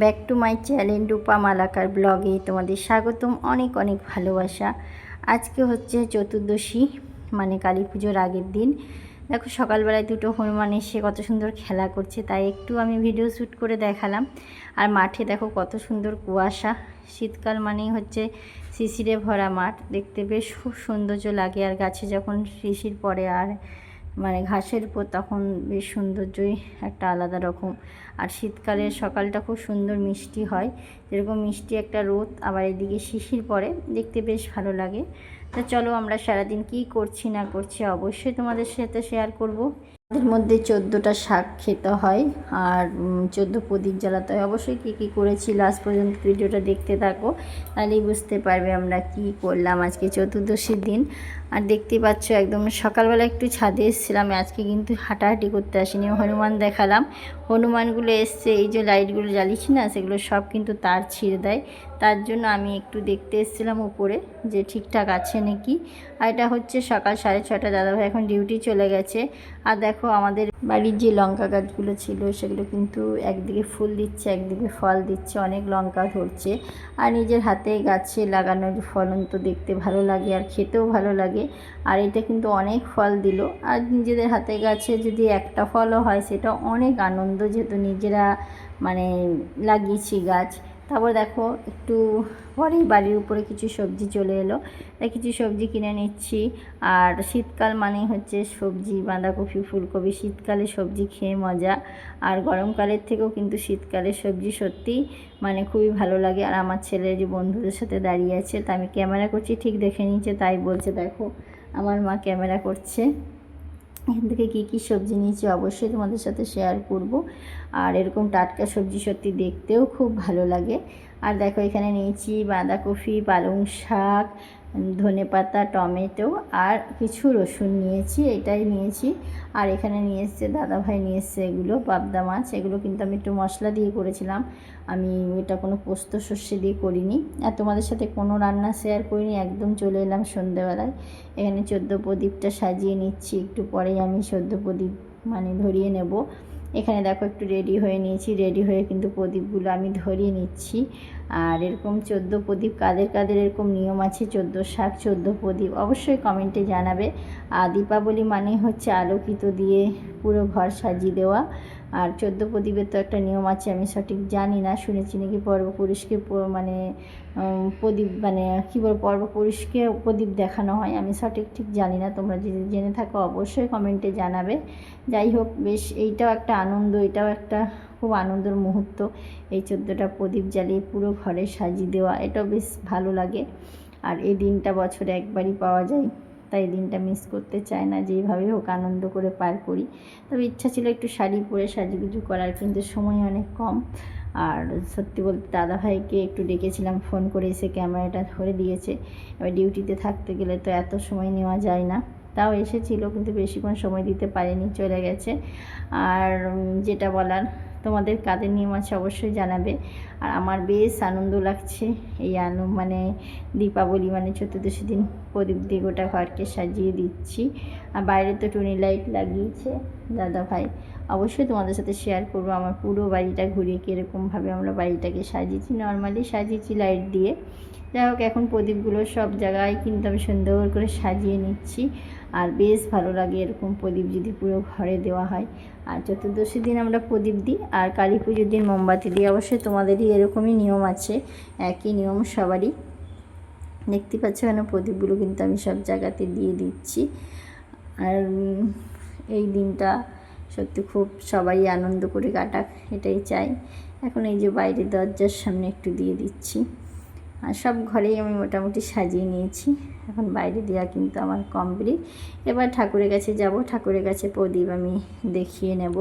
Back to my channel Rupa Malakar ব্লগে তোমাদের স্বাগতম, অনেক অনেক ভালোবাসা। আজকে হচ্ছে চতুর্দশী মানে কালী পুজোর আগের দিন। দেখো, সকালবেলায় দুটো হনুমান এসে কত সুন্দর খেলা করছে, তাই একটু আমি ভিডিও শ্যুট করে দেখালাম। আর মাঠে দেখো কত সুন্দর কুয়াশা। শীতকাল মানেই হচ্ছে শিশিরে ভরা মাঠ, দেখতে বেশ খুব সৌন্দর্য লাগে। আর গাছে যখন শিশির পড়ে আর মানে ঘাসের উপর, তখন বেশ সৌন্দর্যই একটা আলাদা রকম। আর শীতকালের সকালটা খুব সুন্দর মিষ্টি হয়। যেরকম মিষ্টি একটা রোদ, আবার এদিকে শিশির পড়ে, দেখতে বেশ ভালো লাগে। তা চলো আমরা সারাদিন কি করছি না করছি অবশ্যই তোমাদের সাথে শেয়ার করব। এর মধ্যে চোদ্দোটা শাক খেতে হয়, আর চোদ্দ প্রদীপ জ্বালাতে হয়। অবশ্যই কী কী করেছি লাস্ট পর্যন্ত ভিডিওটা দেখতে থাকো, তাহলেই বুঝতে পারবে আমরা কি করলাম আজকে চতুর্দশীর দিন। আর দেখতে পাচ্ছ একদম সকালবেলা একটু ছাদে এসেছিলাম, আজকে কিন্তু হাঁটাহাঁটি করতে আসিনি, হনুমান দেখালাম। হনুমানগুলো এসছে এই যে লাইটগুলো জ্বালিয়েছি না সেগুলো সব কিন্তু তার ছিঁড়ে দেয়। তার জন্য আমি একটু দেখতে এসেছিলাম উপরে যে ঠিকঠাক আছে নাকি। আর এটা হচ্ছে সকাল সাড়ে ছটা দাদাভাই এখন ডিউটি চলে গেছে। আর দেখো আমাদের বাড়ির যে লঙ্কা গাছগুলো ছিল, সেগুলো কিন্তু একদিকে ফুল দিচ্ছে, একদিকে ফল দিচ্ছে, অনেক লঙ্কা ধরছে। আর নিজের হাতে গাছে লাগানোর ফলন তো দেখতে ভালো লাগে আর খেতেও ভালো লাগে। আর এটা কিন্তু অনেক ফল দিল। আর নিজেদের হাতে গাছে যদি একটা ফলও হয়, সেটা অনেক আনন্দ যেহেতু নিজেরা মানে লাগিয়েছি গাছ। তারপর দেখো একটু পরেই বাড়ির উপরে কিছু সবজি চলে এলো। তাই কিছু সবজি কিনে নিচ্ছি। আর শীতকাল মানে হচ্ছে সবজি, বাঁধাকপি, ফুলকপি, শীতকালে সবজি খেয়ে মজা। আর গরমকালের থেকেও কিন্তু শীতকালে সবজি সত্যি মানে খুবই ভালো লাগে। আর আমার ছেলে যে বন্ধুদের সাথে দাঁড়িয়ে আছে, তা আমি ক্যামেরা করছি, ঠিক দেখে নিচ্ছে, তাই বলছে, দেখো, আমার মা ক্যামেরা করছে। এখান থেকে কী কী সবজি নিয়েছি অবশ্যই তোমাদের সাথে শেয়ার করব। আর এরকম টাটকা সবজি সত্যি দেখতেও খুব ভালো লাগে। আর দেখো এখানে নিয়েছি বাঁধাকপি, পালং শাক ধনে পাতা, টমেটো আর কিছু রসুন নিয়েছি, এটাই নিয়েছি। আর এখানে নিয়ে এসছে, দাদাভাই নিয়ে এসছে এগুলো, পাবদা মাছ। এগুলো কিন্তু আমি একটু মশলা দিয়ে করেছিলাম। আমি এটা কোনো পোস্ত শস্যে দিয়ে করিনি। আর তোমাদের সাথে কোনো রান্না শেয়ার করিনি, একদম চলে এলাম সন্ধেবেলায় এখানে চোদ্দ প্রদীপটা সাজিয়ে নিচ্ছি, একটু পরেই আমি চোদ্দ প্রদীপ মানে ধরিয়ে নেব। এখানে দেখো একটু রেডি হয়ে নিয়েছি রেডি হয়ে কিন্তু প্রদীপগুলো আমি ধরিয়ে নিচ্ছি। আর এরকম চোদ্দ প্রদীপ কাদের কাদের এরকম নিয়ম আছে? চোদ্দ শাক, চোদ্দ প্রদীপ অবশ্যই কমেন্টে জানাবে। আর দীপাবলি মানে হচ্ছে আলোকিত দিয়ে পুরো ঘর সাজিয়ে দেওয়া। আর চোদ্দ প্রদীপের তো একটা নিয়ম আছে, আমি সঠিক জানি না, শুনেছি নাকি পর্বপুরুষকে মানে প্রদীপ মানে কী বল পর্বপুরুষকে প্রদীপ দেখানো হয়, আমি সঠিক ঠিক জানি না, তোমরা যদি জেনে থাকো অবশ্যই কমেন্টে জানাবে। যাই হোক, বেশ, এইটাও একটা আনন্দ, এটাও একটা খুব আনন্দের মুহূর্ত, এই চোদ্দোটা প্রদীপ জ্বালিয়ে পুরো ঘরে সাজিয়ে দেওয়া, এটাও বেশ ভালো লাগে। আর এই দিনটা বছরে একবারই পাওয়া যায়। তাই দিনটা মিস করতে চায় না, যেইভাবে হোক আনন্দ করে পার করি। তবে ইচ্ছা ছিল একটু শাড়ি পরে সাজুগুজু করার, কিন্তু সময় অনেক কম। আর সত্যি বলতে দাদাভাইকে একটু ডেকেছিলাম, ফোন করে এসে ক্যামেরাটা ধরে দিয়েছে। এবার ডিউটিতে থাকতে গেলে তো এত সময় নেওয়া যায় না। তাও এসেছিল, কিন্তু বেশিক্ষণ সময় দিতে পারেনি, চলে গেছে। আর যেটা বলার, তোমাদের কাদের নিয়ম আছে অবশ্যই জানাবে। আর আমার বেশ আনন্দ লাগছে এই আনু মানে দীপাবলি মানে চতুর্দশী দিন প্রদীপ দিয়ে গোটা ঘরকে সাজিয়ে দিচ্ছি। আর বাইরে তো টুনি লাইট লাগিয়েছে, দাদা ভাই। অবশ্যই তোমাদের সাথে শেয়ার করব, আমার পুরো বাড়িটা ঘুরিয়ে কীরকমভাবে আমরা বাড়িটাকে সাজিয়েছি। নর্মালি সাজিয়েছি লাইট দিয়ে। যাই হোক, এখন প্রদীপগুলো সব জায়গায় কিন্তু আমি সুন্দর করে সাজিয়ে নিচ্ছি। আর বেশ ভালো লাগে এরকম প্রদীপ যদি পুরো ঘরে দেওয়া হয়। আর চতুর্দশী দিন আমরা প্রদীপ দিই আর কালী পুজোর দিন মোমবাতি দিই। অবশ্যই তোমাদেরই এরকমই নিয়ম আছে, একই নিয়ম সবারই। দেখতে পাচ্ছ কেন প্রদীপগুলো কিন্তু আমি সব জায়গাতে দিয়ে দিচ্ছি। আর এই দিনটা সত্যি খুব সবাই আনন্দ করে কাটাক, এটাই চাই। এখন এই যে বাইরের দরজার সামনে একটু দিয়ে দিচ্ছি। আর সব ঘরেই আমি মোটামুটি সাজিয়ে নিয়েছি। এখন বাইরে দেওয়া কিন্তু আমার কমপ্লিট। এবার ঠাকুরের কাছে যাব। ঠাকুরের কাছে প্রদীপ আমি দেখিয়ে নেব।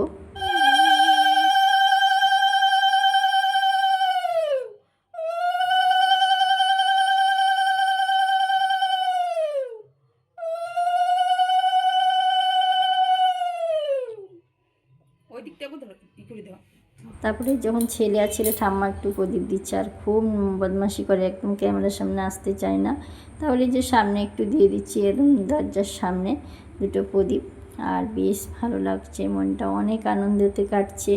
ওই দিকটা করে দেওয়া তারপরে যখন ছেলে আর ছেলে ঠাম্মা একটু প্রদীপ দিচ্ছে আর খুব বদমাশি করে, একদম ক্যামেরার সামনে আসতে চায় না, তাহলে যে সামনে একটু দিয়ে দিচ্ছি একদম দরজার সামনে দুটো প্রদীপ। আর বেশ ভালো লাগছে, মনটা অনেক আনন্দতে কাটছে।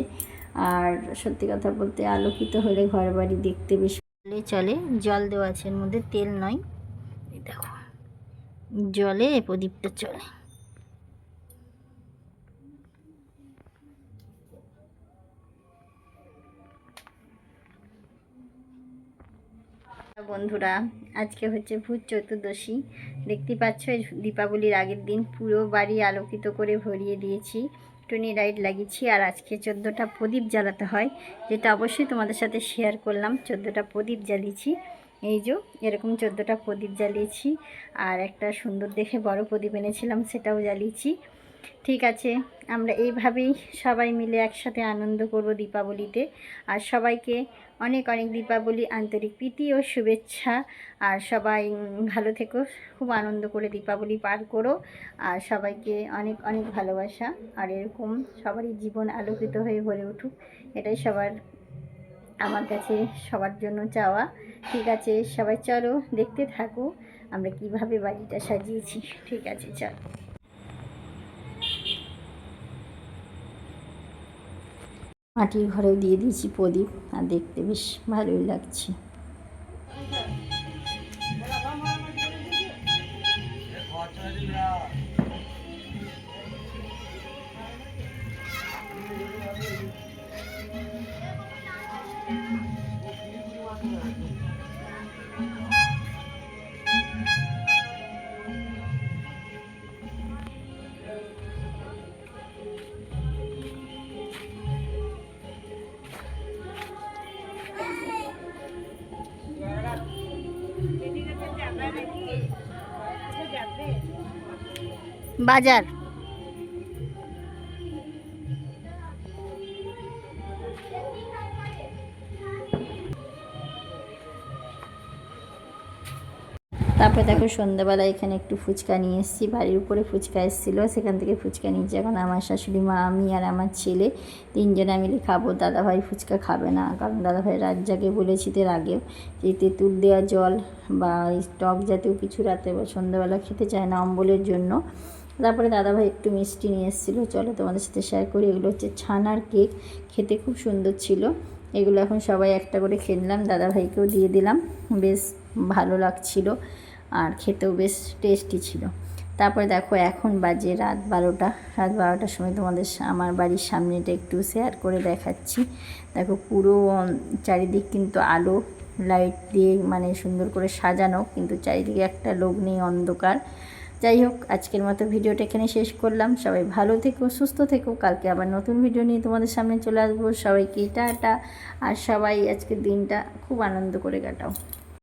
আর সত্যি কথা বলতে আলোকিত হলে ঘর বাড়ি দেখতে বেশ ভালো চলে। জল দেওয়া আছে, এর মধ্যে তেল নয়। দেখো, জলে প্রদীপটা চলে। বন্ধুরা, আজকে হচ্ছে ভূত চতুর্দশী। দেখতে পাচ্ছ দীপাবলির আগের দিন পুরো বাড়ি আলোকিত করে ভরিয়ে দিয়েছি, টুনি লাইট লাগিয়েছি। আর আজকে চোদ্দোটা প্রদীপ জ্বালাতে হয়, যেটা অবশ্যই তোমাদের সাথে শেয়ার করলাম। চোদ্দোটা প্রদীপ জ্বালিয়েছি, এই যে এরকম চোদ্দোটা প্রদীপ জ্বালিয়েছি। আর একটা সুন্দর দেখে বড় প্রদীপ এনেছিলাম, সেটাও জ্বালিয়েছি। ঠিক আছে, আমরা এইভাবেই সবাই মিলে একসাথে আনন্দ করব দীপাবলিতে। আর সবাইকে অনেক অনেক দীপাবলি, আন্তরিক প্রীতি ও শুভেচ্ছা। আর সবাই ভালো থেকো, খুব আনন্দ করে দীপাবলি পার করো। আর সবাইকে অনেক অনেক ভালোবাসা। আর এরকম সবারই জীবন আলোকিত হয়ে ভরে উঠুক, এটাই সবার, আমার কাছে সবার জন্য চাওয়া। ঠিক আছে, সবাই চলো দেখতে থাকো, আমরা কীভাবে বাড়িটা সাজিয়েছি। ঠিক আছে, চলো। মাটির ঘরেও দিয়ে দিয়েছি প্রদীপ আর দেখতে বেশ ভালোই লাগছে। বাজার। তারপরে দেখো সন্ধ্যাবেলা এখানে একটু ফুচকা নিয়ে এসেছি। বাড়ির উপরে ফুচকা এসেছিল, সেখান থেকে ফুচকা নিয়েছি। এখন আমার শাশুড়ি, মা, আমি আর আমার ছেলে তিনজনে মিলে খাব। দাদাভাই ফুচকা খাবে না, কারণ দাদাভাই রাত জাগে বলেছি এর আগেও যে তেঁতুল দেওয়া জল বা টক জাতীয় কিছু রাতে সন্ধ্যাবেলা খেতে চায় না অম্বলের জন্য। তারপরে দাদাভাই একটু মিষ্টি নিয়ে এসেছিল। চলো তোমাদের সাথে শেয়ার করি। এগুলো হচ্ছে ছানার কেক খেতে খুব সুন্দর ছিল। এগুলো এখন সবাই একটা করে খেললাম দাদাভাইকেও দিয়ে দিলাম। বেশ ভালো লাগছিল আর খেতেও বেশ টেস্টি ছিল। তারপরে দেখো এখন বাজে রাত বারোটা। রাত বারোটার সময় তোমাদের আমার বাড়ির সামনেটা একটু শেয়ার করে দেখাচ্ছি। দেখো পুরো চারিদিক কিন্তু আলো। লাইট দিয়ে মানে সুন্দর করে সাজানো। কিন্তু চারিদিকে একটা লোক নেই অন্ধকার। যাই হোক, আজকের মতো ভিডিওটা এখানে শেষ করলাম। সবাই ভালো থেকো, সুস্থ থেকো। কালকে আবার নতুন ভিডিও নিয়ে তোমাদের সামনে চলে আসব। সবাইকে টাটা। আর সবাই আজকের দিনটা খুব আনন্দ করে কাটাও।